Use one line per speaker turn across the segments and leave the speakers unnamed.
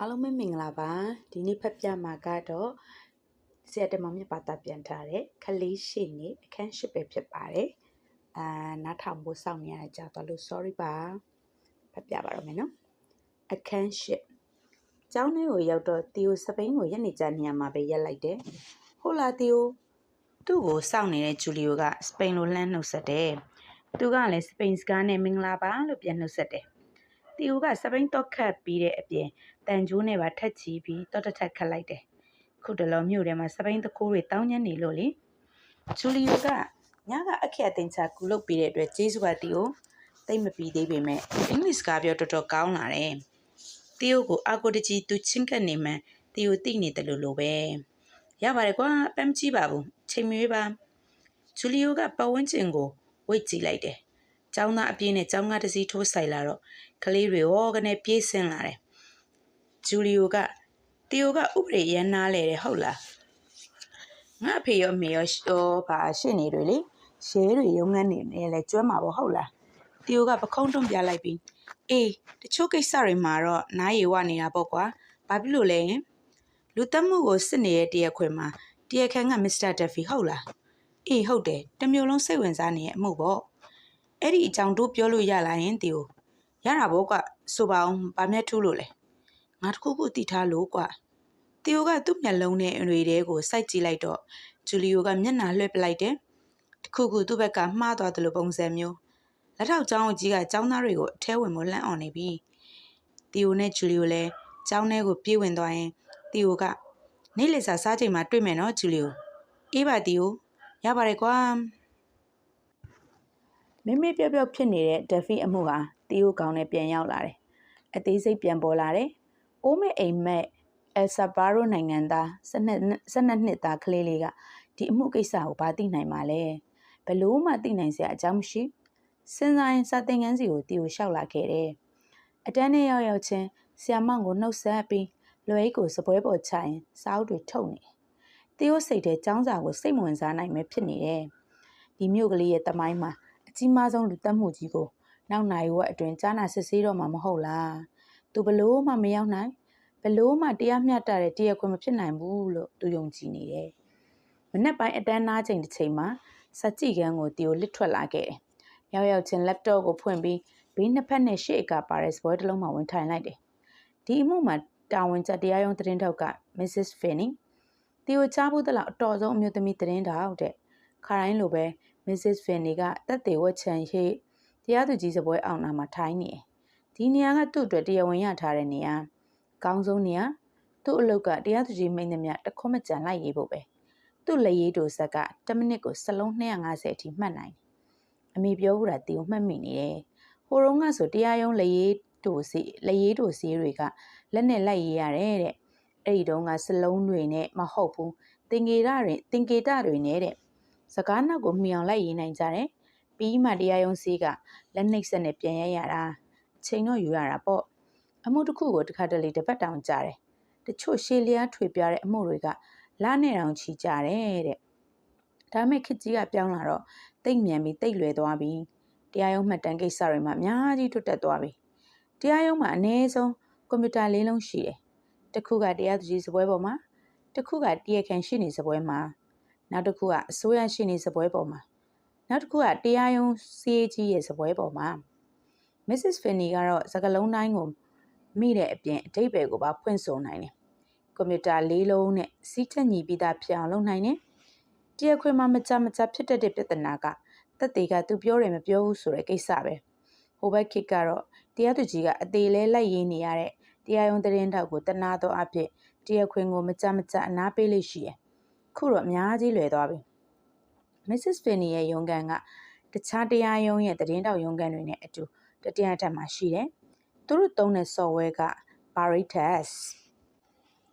အားလုံးပဲမင်္ဂလာပါဒီနေ့ဖတ်ပြမှာကတော့ဆရာတမောင်မြတ်ပါတာပြန်ထားတဲ့ခလေးရှိနေအခန်းရှိပဲဖြစ်ပါတယ်အာနားထောင်ဖို့စောင့်နေရကြတော့လို့ sorry ပါဖတ်ပြပါတော့မယ်နော်အခန်းရှိကျောင်းထဲကိုရောက်တော့တီယိုစပိန်ကိုရက်နေကြနေရမှာပဲရက်လိုက်တယ်ဟိုလာတီယိုသူ့ကိုစောင့်နေတဲ့ဂျူလီယိုကစပိန်လိုလှမ်းနှုတ်ဆက်တယ်သူကလည်းစပိန်စကားနဲ့မင်္ဂလာပါလို့ပြန်နှုတ်ဆက်တယ်တီယိုကစပိန်တော့ခတ်ပြီးတဲ့အပြင် တန်ကျိုးနဲ့ပါထက်ချီပြီးတော့တစ်ထက်ခတ်လိုက်တယ်ခုတလောမြို့ထဲမှာစပိန်တကိုးတွေတောင်းညံ့နေလို့လေဂျူလီယိုကညကအခက်အတင်ချာကူလုပ်ပြီးတဲ့အတွက်ဂျေဆုကတီကိုတိတ်မပြီးသေးပေမဲ့အင်္ဂလိပ်စကားပြောတော်တော်ကောင်းလာတယ်တီယိုကိုအာကိုတကြီးသူချင်းကပ်နေမှတီယိုတိနေတယ်လို့လိုပဲရပါတယ်ကွာပမ်းကြည့်ပါဘူးချိန်မွေးပါဂျူလီယိုကပတ်ဝန်းကျင်ကိုဝိတ်ကြည့်လိုက်တယ်ကျောင်းသားအပြင်းနဲ့ကျောင်းကားတစ်စီးထိုးဆိုင်လာတော့ကလေးတွေဟောကနေပြေးဆင်းလာတယ် ဂျူလီယိုကတီယိုကဥပဒေရန်နာလေတယ်ဟုတ်လားငါအဖေရောအမေရောဟောပါရှင့်နေတွေလေရှဲတွေရုံငန်းနေနေလဲကျွမ်းမှာပေါ့ဟုတ်လားတီယိုကပခုံးတွန်းပြလိုက်ပြီးအေးတချို့ကိစ္စတွေမှာတော့နားရီဝနေတာပေါ့ကွာဘာဖြစ်လို့လဲလူတက်မှုကိုစစ်နေတဲ့တရက်ခွင်မှာတရက်ခန်းကမစ္စတာဒက်ဖီဟုတ်လားအေးဟုတ်တယ်တမျိုးလုံးစိတ်ဝင်စားနေရဲ့အမှုပေါ့အဲ့ဒီအကြောင်းတို့ပြောလို့ရလာရင်တီယိုရတာပေါ့ကွဆိုပါအောင်ဗာမျက်ထူးလို့လဲ ငါတခုခုတည်ထားလို့ကွတီယိုကသူ့မျက်လုံးနဲ့အတွေတဲကိုစိုက်ကြည့်လိုက်တော့ဂျူလီယိုကမျက်နှာလွှဲပလိုက်တယ်တခုခုသူ့ဘက်ကမှားသွားတယ်လို့ပုံစံမျိုးလက်ထောက်ကျောင်းကြီးကကျောင်းသားတွေကိုအထဲဝင်မလှမ်းအောင်နေပြီတီယိုနဲ့ဂျူလီယိုလည်းကျောင်းထဲကိုပြေးဝင်သွားရင်တီယိုကနေ့လည်စာစားချိန်မှာတွေ့မယ်နော်ဂျူလီယိုအေးပါတီယိုရပါတယ်ကွာမမေပြော့ပြော့ဖြစ်နေတဲ့ဒက်ဖီအမှုဟာတီယိုကောင်နဲ့ပြန်ရောက်လာတယ်အသေးစိတ်ပြန်ပေါ်လာတယ် အိုးမဲအိမ်မက်အယ်ဆာဘာရိုနိုင်ငံသား12နှစ်သားကလေးလေးကဒီအမှုကိစ္စကိုဘာသိနိုင်မှာလဲဘလို့မှသိနိုင်စရာအကြောင်းမရှိစဉ်းစားရင်စာသင်ခန်းစီကိုတီကိုရှောက်လာခဲ့တယ်အတန်းနဲ့ရောက်ရောက်ချင်းဆီယမောင်ကိုနှုတ်ဆက်ပြီးလွယ်အိတ်ကိုစပွဲပေါ်ချရင်စာအုပ်တွေထုတ်နေတီကိုစိတ်ထဲចောင်းစာကိုစိတ်ဝင်စားနိုင်မယ်ဖြစ်နေတယ်ဒီမြို့ကလေးရဲ့တမိုင်းမှာအကြီးမားဆုံးလူတက်မှုကြီးကိုနောက်နိုင်ဝက်အတွင်ကြားနာစစ်ဆေးတော့မှာမဟုတ်လား သူဘလို့မှမရောက်နိုင်ဘလို့မှတရားမျှတတဲ့တရားခွင့်မဖြစ်နိုင်ဘူးလို့သူယုံကြည်နေတယ်မနေ့ပိုင်းအတန်းနားချိန်တစ်ချိန်မှာစက်ကြည့်ကန်းကိုတီကိုလစ်ထွက်လာခဲ့တယ်ရောက်ရောက်ချင်း laptop ကိုဖွင့်ပြီးဘေးနှစ်ဖက်နဲ့ရှေ့ကပါတဲ့စပွဲတစ်လုံးမှာဝင်ထိုင်လိုက်တယ်ဒီအမှုမှာတာဝန်ကျတရားရုံးသတင်းထောက်က Mrs. Finney တီကိုချားဖို့တလောက်အတော်ဆုံးအမျိုးသမီးသတင်းတောက်တဲ့ခါတိုင်းလိုပဲ Mrs. Finney ကတက်သေးဝက်ချန်ရှိတရားသူကြီးစပွဲအောင်နာမှာထိုင်းနေတယ် ဒီနေရာကသူ့အတွက်တရားဝင်ရထားတဲ့နေရာကောင်းဆုံးနေရာသူ့အလုပ်ကတရားသူကြီးမိန်သမျှတခွမကြံလိုက်ရေးဖို့ပဲသူ့လက်ရည်တို့ဆက်က10မိနစ်ကိုစလုံး250အထိမှတ်နိုင်အမေပြောဘူးတာတီကိုမှတ်မိနေတယ်ဟိုတုန်းကဆိုတရားရုံးလက်ရည်တို့စီလက်ရည်တို့စီတွေကလက်နဲ့လိုက်ရေးရတယ်တဲ့အဲ့ဒီတုန်းကစလုံးတွေနဲ့မဟုတ်ဘူးတင်ကေတာတွေတင်ကေတာတွေနဲ့တဲ့စကားနောက်ကိုမှီအောင်လိုက်ရေးနိုင်ကြတယ်ပြီးမှတရားရုံးစီးကလက်နှိပ်ဆက်နဲ့ပြန်ရရတာအ ချိန်တော့ယူရတာပေါ့အမှုတစ်ခုကိုတစ်ခါတလေတစ်ပတ်တောင်ကြာတယ်တချို့ရှေးလျားထွေပြတဲ့အမှုတွေကလာနဲ့တောင်ချီကြတယ်တဲ့ဒါမဲ့ခစ်ကြီးကပြောင်းလာတော့တိတ်မြန်ပြီးတိတ်လွယ်သွားပြီးတရားရုံးမှတ်တမ်းကိစ္စတွေမှာအများကြီးထွတ်တက်သွားပြီတရားရုံးမှာအနည်းဆုံးကွန်ပျူတာလေးလုံးရှိတယ်တစ်ခုကတရားသူကြီးစပွဲပေါ်မှာတစ်ခုကတရားခံရှိနေစပွဲမှာနောက်တစ်ခုကအစိုးရရှိနေစပွဲပေါ်မှာနောက်တစ်ခုကတရားရုံးစီးကြီးရဲ့စပွဲပေါ်မှာ Mrs. Finney ကတော့စကလုံးတိုင်းကိုမိတဲ့အပြင်အတိတ်ဘယ်ကိုပါဖွင့်ဆိုနိုင်တယ်။ကွန်ပျူတာလေးလုံးနဲ့စီးချက်ညီပြီးသားဖြစ်အောင်လုပ်နိုင်တယ်။တရားခွင်မှာမကြမကြဖြစ်တတ်တဲ့ပြဿနာကတက်သေးကသူပြောတယ်မပြောဘူးဆိုတဲ့ကိစ္စပဲ။ဟိုဘက်ခေတ်ကတော့တရားသူကြီးကအသေးလဲလိုက်ရင်းနေရတဲ့တရားရုံးသတင်းတောက်ကိုတနာတော့အဖြစ်တရားခွင်ကိုမကြမကြအနာပေးလို့ရှိရ။ခုတော့အများကြီးလွယ်သွားပြီ။ Mrs. Finney ရဲ့ရုံးကန်ကတခြားတရားရုံးရဲ့သတင်းတောက်ရုံးကန်တွေနဲ့အတူ တတိယထပ်မှာရှိတယ်။သူတို့သုံးတဲ့ software က Veritas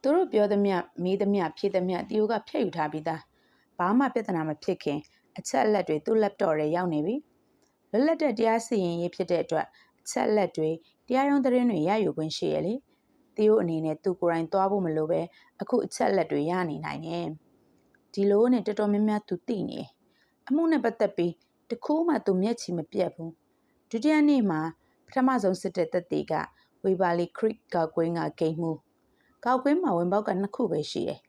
သူတို့ပြောသမျှမေးသမျှဖြေသမျှတီယိုကဖျက်ယူထားပြီးသားဘာမှပြဿနာမဖြစ်ခင်အချက်အလက်တွေသူ့ laptop ထဲရောက်နေပြီလွတ်လပ်တဲ့တရားစီရင်ရေးဖြစ်တဲ့အတွက်အချက်အလက်တွေတရားရုံးသတင်းတွေရယူခွင့်ရှိရလေတီယိုအနေနဲ့သူကိုယ်တိုင်သွားဖို့မလိုပဲအခုအချက်အလက်တွေရနေနိုင်တယ်ဒီလိုနဲ့တော်တော်များများသူသိနေအမှုနဲ့ပတ်သက်ပြီးတခုမှသူမျက်ချီမပြတ်ဘူး ဒုတိယနေ့မှာပထမဆုံးစစ်တဲ့တက်သေးကဝေဘာလီခရစ်ကကွင်းကဂိမ်းမှုကောက်ကွင်းမှာဝင်ပေါက်ကနှစ်ခုပဲရှိတယ်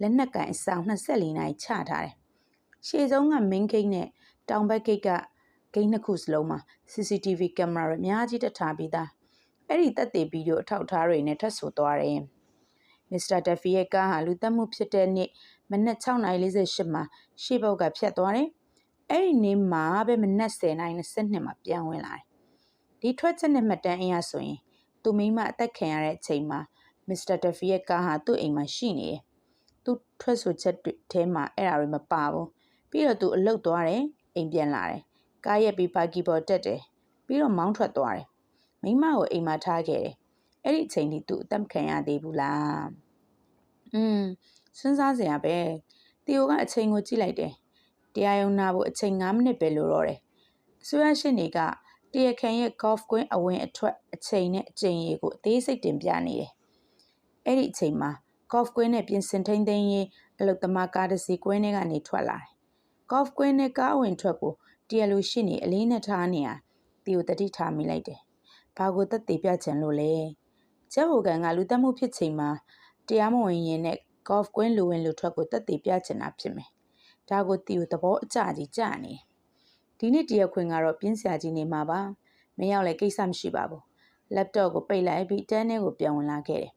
လက်နက်ကန်အဆောင်24နိုင်ချထားတယ်ရှေ့ဆုံးက main gate နဲ့တောင်ဘက် gate ကဂိတ်နှစ်ခုစလုံးမှာ CCTV ကင်မရာတွေအများကြီးတက်ထားပြီးသားအဲ့ဒီတက်တဲ့ဗီဒီယိုအထောက်အထားတွေနဲ့ထပ်ဆိုသွားတယ်မစ္စတာတက်ဖီရဲ့ကားဟာလူတက်မှုဖြစ်တဲ့နေ့မနက်6:48မှာရှေ့ဘက်ကဖြတ်သွားတယ် အဲ့ဒီနေ့မှာပဲမနက်10:22မှာပြန်ဝင်လာတယ်ဒီထွက်ချက်နဲ့မှတ်တမ်းအရဆိုရင်သူမိမအသက်ခံရတဲ့အချိန်မှာမစ္စတာတက်ဖီရဲ့ကားဟာသူ့အိမ်မှာရှိနေတယ်သူထွက်ဆိုချက်တွေထဲမှာအဲ့ဒါတွေမပါဘူးပြီးတော့သူအလုတ်သွားတယ်အိမ်ပြန်လာတယ်ကားရက်ပြီးပါကီပေါ်တက်တယ်ပြီးတော့မောင်းထွက်သွားတယ်မိမကိုအိမ်မှာထားခဲ့တယ်အဲ့ဒီအချိန်ထိသူအသက်ခံရသေးဘူးလားอืมစဉ်းစားစရာပဲတီယိုကအချိန်ကိုကြည့်လိုက်တယ် တရားရုံးနာဖို့အချိန်9မိနစ်ပဲလိုတော့တယ်အစိုးရရှင်တွေကတရခန်ရဲ့ golf ကွင်းအဝင်အထွက်အချိန်နဲ့အချိန်ရေကိုအသေးစိတ်တင်ပြနေတယ်အဲ့ဒီအချိန်မှာ golf ကွင်းနဲ့ပြင်ဆင်ထိန်သိမ်းရေးအလုတ်သမားကားတစ်စီးကွင်းထဲကနေထွက်လာတယ် golf ကွင်းနဲ့ကားဝင်ထွက်ကိုတရားလူရှိနေအလေးနဲ့ထားနေရတီကိုတတိထားမိလိုက်တယ်။ဘာကိုသက်သေပြချင်လို့လဲ။ချက်ဟိုကန်ကလူတက်မှုဖြစ်ချိန်မှာတရားမဝင်ရင်နဲ့ golf ကွင်းလူဝင်လူထွက်ကိုသက်သေပြချင်တာဖြစ်မယ်။ ဒါကိုတီကိုသဘောအကျကြီးကြာနေတယ်။ဒီနေ့တရားခွင်ကတော့ပြင်းစရာကြီးနေမှာပါ။မရောက်လဲကိစ္စမရှိပါဘူး။ laptop ကိုပိတ်လိုက်ပြီးတန်းထဲကိုပြန်ဝင်လာခဲ့တယ်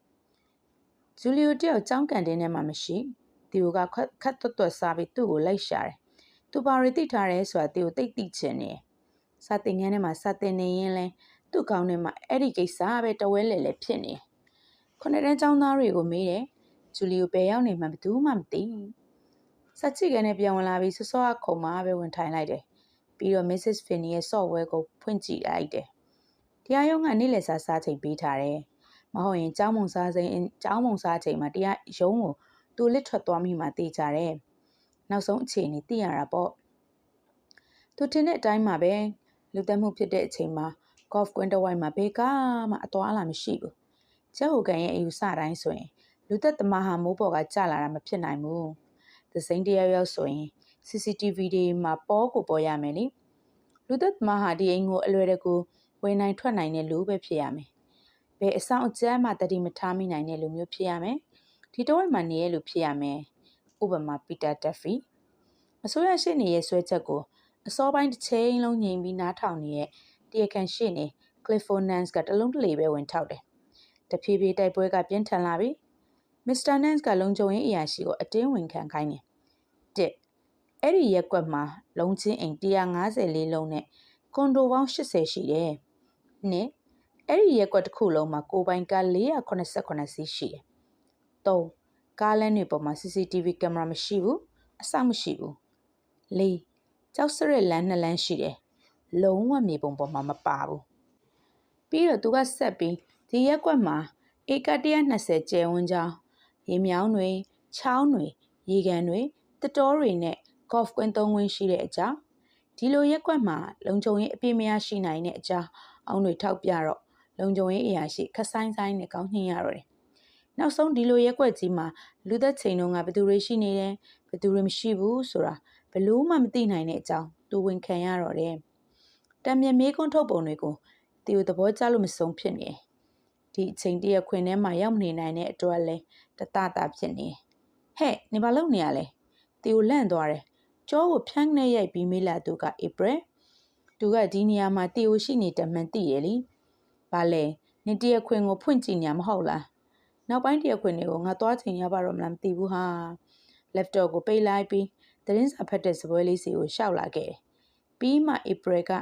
။ဂျူလီယိုတယောက်ကြောင်းကန်တင်းထဲမှာမရှိ။တီကိုကခတ်တွတ်တွတ်စားပြီးသူ့ကိုလိုက်ရှာတယ်သူဘာတွေသိထားတယ်ဆိုတာသူ့ကိုသိသိချင်နေ။စာသင်ခန်းထဲမှာစာသင်နေရင်လဲသူ့ကောင်းထဲမှာအဲ့ဒီကိစ္စပဲတဝဲလဲလဲဖြစ်နေ။ခုနှစ်တန်းကျောင်းသားတွေကိုမေးတယ်။ဂျူလီကိုဘယ်ရောက်နေမှဘယ်သူမှမသိ။ စက်ချိကန်နဲ့ပြန်ဝင်လာပြီးစောစောကခုံမှာပဲဝင်ထိုင်လိုက်တယ်။ပြီးတော့ Mrs. Finney ရဲ့ software ကိုဖွင့်ကြည့်လိုက်တယ်။တရားရုံးကနေ့လည်စာစားချိန်ပေးထားတယ်။မဟုတ်ရင်ကျောင်းမုံစားချိန်ကျောင်းမုံစားချိန်မှာတရားရုံးကိုသူလစ်ထွက်သွားမိမှတေးကြတယ်။နောက်ဆုံးအခြေအနေသိရတာပေါ့သူထင်တဲ့အတိုင်းမှာပဲလူသက်မှုဖြစ်တဲ့အချိန်မှာ golf ကွင်းတစ်ဝိုက်မှာဘေကမှအသွားလာမရှိဘူးချက်ဟိုကန်ရဲ့အယူဆတိုင်းဆိုရင်လူသက်သမားဟာမိုးပေါ်ကကျလာတာမဖြစ်နိုင်ဘူး သစိမ်းတယောက်ယောက်ဆိုရင် CCTV တွေမှာပေါ်ကိုပေါ်ရမယ်လေလူသက်သမားဟာဒီအိမ်ကိုအလွယ်တကူဝင်နိုင်ထွက်နိုင်တဲ့လူပဲဖြစ်ရမယ်ဘယ်အဆောင်အကျမ်းမှတတိမထားမိနိုင်တဲ့လူမျိုးဖြစ်ရမယ်ဒီတော့မှနေရလူဖြစ်ရမယ်ဥပမာပီတာတက်ဖီအစိုးရရှေ့နေရဲ့ဆွဲချက်ကိုအစောပိုင်းတစ်ချိန်လုံးငြိမ်ပြီးနားထောင်နေတဲ့တရားခံရှေ့နေ Clifford Nance ကတလုံးတလေပဲဝင်ထောက်တယ်။တဖြည်းဖြည်းတိုက်ပွဲကပြင်းထန်လာပြီး Mr. Nance ကလုံခြုံရေးအရာရှိကိုအတင်းဝင်ခံခိုင်းတယ်။တစ်အဲ့ဒီရက်ကွက်မှာလုံချင်းအိမ်154လုံးနဲ့ကွန်ဒိုပေါင်း80ရှိတယ်။နှစ်အဲ့ဒီရက်ကွက်တစ်ခုလုံးမှာကိုပိုင်ကား489စီးရှိတယ်။သုံးကားလမ်းတွေပေါ်မှာ CCTV ကင်မရာမရှိဘူးအဆောက်မရှိဘူးလေးကြောက်စရက်လမ်းနှစ်လမ်းရှိတယ်လုံးဝမြေပုံပေါ်မှာမပါဘူးပြီးတော့သူကဆက်ပြီးဒီရက်ကွက်မှာဧက120ကျယ်ဝန်းကြောင်း ရေမြောင်းတွေချောင်းတွေရေကန်တွေတတော်တွေနဲ့ golf ကွင်းသုံးကွင်းရှိတဲ့အကြောင်းဒီလိုရက်ကွက်မှာလုံခြုံရေးအပြည့်မရရှိနိုင်တဲ့အကြောင်းအောင်တွေထောက်ပြတော့လုံခြုံရေးအရာရှိခဆိုင်ဆိုင်နဲ့ကောင်းညှင်ရတော့တယ်နောက်ဆုံးဒီလိုရက်ွက်ကြီးမှာလူသက်ချိန်တုန်းကဘယ်သူတွေရှိနေတယ်ဘယ်သူတွေမရှိဘူးဆိုတာဘလို့မှမသိနိုင်တဲ့အကြောင်းသူဝန်ခံရတော့တယ်တံမြမေးခွန်းထုတ်ပုံတွေကိုတီကိုသဘောကျလို့မဆုံးဖြစ်နေ ဒီအချိန်တရခွင်ထဲမှာရောက်နေနိုင်တဲ့အတွက်လဲတတတာဖြစ်နေဟဲ့နေဘာလုပ်နေရလဲတီကိုလန့်သွားတယ်ကြောကိုဖြန်းနဲ့ရိုက်ပြီးမေးလာသူကဧပြီသူကဒီနေရာမှာတီကိုရှိနေတယ်မှန်သိရလေဘာလဲနေတရခွင်ကိုဖွင့်ကြည့်နေမှာမဟုတ်လားနောက်ပိုင်းတရခွင်တွေကိုငါသွားချိန်ရပါတော့မလားမသိဘူးဟာ laptop ကိုပိတ်လိုက်ပြီးသတင်းစာဖတ်တဲ့စပွဲလေးစီကိုရှောက်လာခဲ့တယ်ပြီးမှ April က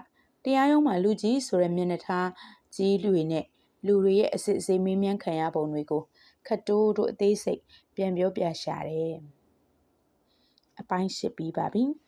တရားရုံးမှာလူကြီးဆိုတဲ့မျက်နှာထားကြီးလူတွေနဲ့ လူတွေရဲ့အစစ်အဆေးမေးမြန်းခံရပုံတွေကိုခတ်တိုးတို့အသေးစိတ်ပြန်ပြောပြရှာတယ်အပိုင်းရှစ်ပြီးပါပြီ။